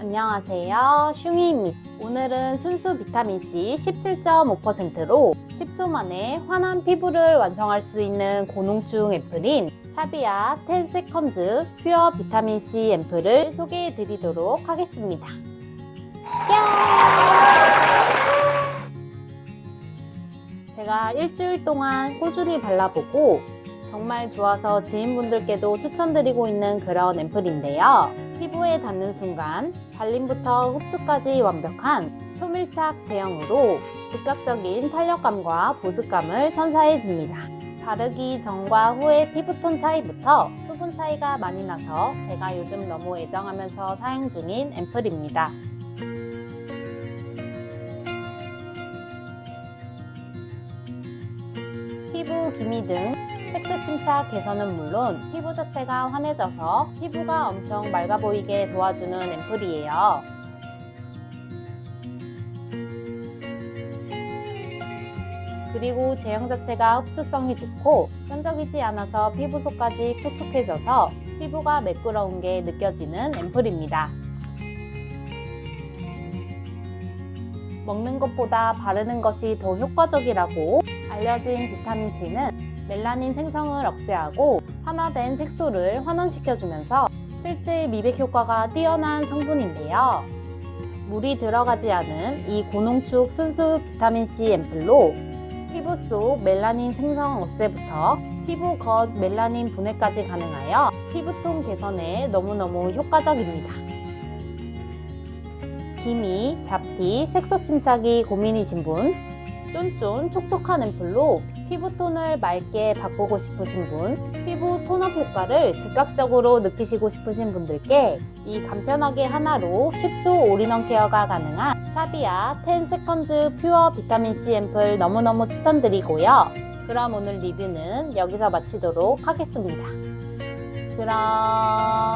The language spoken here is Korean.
안녕하세요. 슝이입니다. 오늘은 순수 비타민C 17.5%로 10초 만에 환한 피부를 완성할 수 있는 고농증 앰플인 샤비아 10세컨즈 퓨어 비타민C 앰플을 소개해 드리도록 하겠습니다. 제가 일주일 동안 꾸준히 발라보고 정말 좋아서 지인분들께도 추천드리고 있는 그런 앰플인데요. 피부에 닿는 순간 발림부터 흡수까지 완벽한 초밀착 제형으로 즉각적인 탄력감과 보습감을 선사해 줍니다. 바르기 전과 후의 피부톤 차이부터 수분 차이가 많이 나서 제가 요즘 너무 애정하면서 사용 중인 앰플입니다. 피부 기미 등 색소 침착 개선은 물론 피부 자체가 환해져서 피부가 엄청 맑아 보이게 도와주는 앰플이에요. 그리고 제형 자체가 흡수성이 좋고 끈적이지 않아서 피부 속까지 촉촉해져서 피부가 매끄러운 게 느껴지는 앰플입니다. 먹는 것보다 바르는 것이 더 효과적이라고 알려진 비타민C는 멜라닌 생성을 억제하고 산화된 색소를 환원시켜주면서 실제 미백 효과가 뛰어난 성분인데요. 물이 들어가지 않은 이 고농축 순수 비타민C 앰플로 피부 속 멜라닌 생성 억제부터 피부 겉 멜라닌 분해까지 가능하여 피부톤 개선에 너무너무 효과적입니다. 기미, 잡티, 색소 침착이 고민이신 분, 쫀쫀 촉촉한 앰플로 피부톤을 맑게 바꾸고 싶으신 분, 피부 톤업 효과를 즉각적으로 느끼시고 싶으신 분들께 이 간편하게 하나로 10초 올인원 케어가 가능한 샤비아 10세컨즈 퓨어 비타민C 앰플 너무너무 추천드리고요. 그럼 오늘 리뷰는 여기서 마치도록 하겠습니다. 그럼!